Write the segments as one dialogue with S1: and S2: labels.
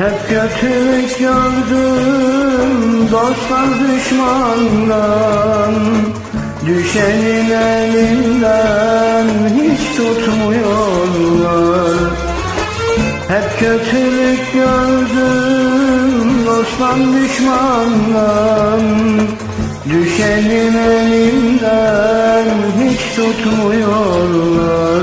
S1: Hep kötülük gördüm dostlar düşmandan. Düşenin elinden hiç tutmuyorlar. Hep kötülük gördüm dostlar düşmandan. Düşenin elinden hiç tutmuyorlar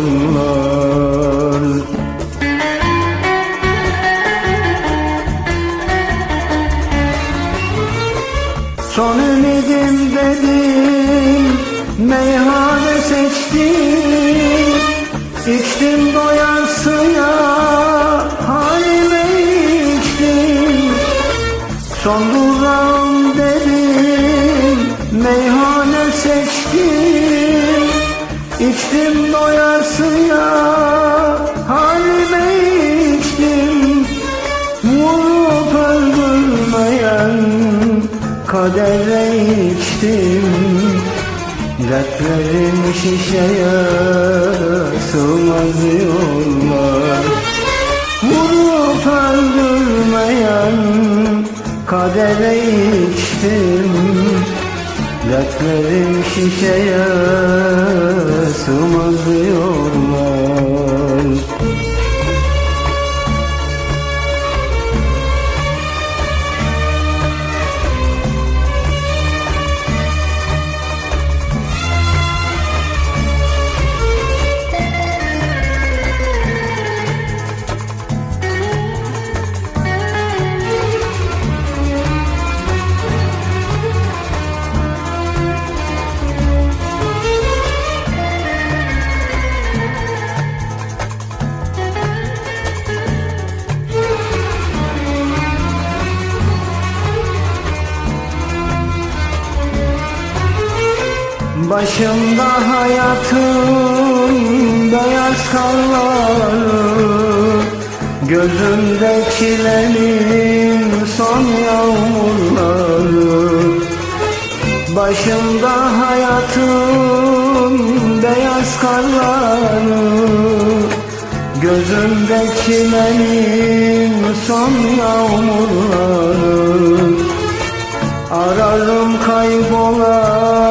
S1: Meyhane seçtim. İçtim doyasıya Halime içtim. Son durağım dedim Meyhane seçtim. İçtim doyasıya Halime içtim. Vurup öldürmeyen kadere içtim Dertlerim şişeye sığmaz diyorlar Vurup öldürmeyen kadere içtim. Dertlerim şişeye sığmaz diyorlar Başımda hayatın beyaz karları Gözümde çilenin son yağmurları. Başımda hayatın beyaz karları Gözümde çilenin son yağmurları. Ararım kaybolan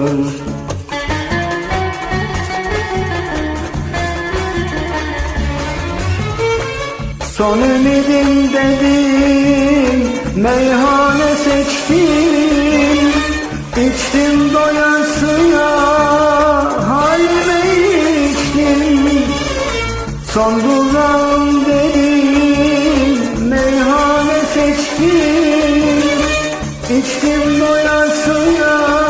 S1: Son ümidim dedim Meyhane seçtim İçtim doyasıya Halime içtim Son durağım dedim Meyhane seçtim İçtim doyasıya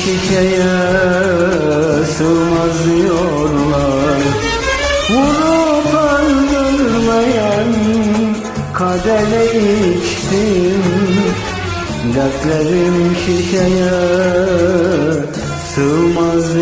S1: Şişeye sığmaz diyorlar Vurup öldürmeyen kadere içtim. Dertlerim şişeye sığmaz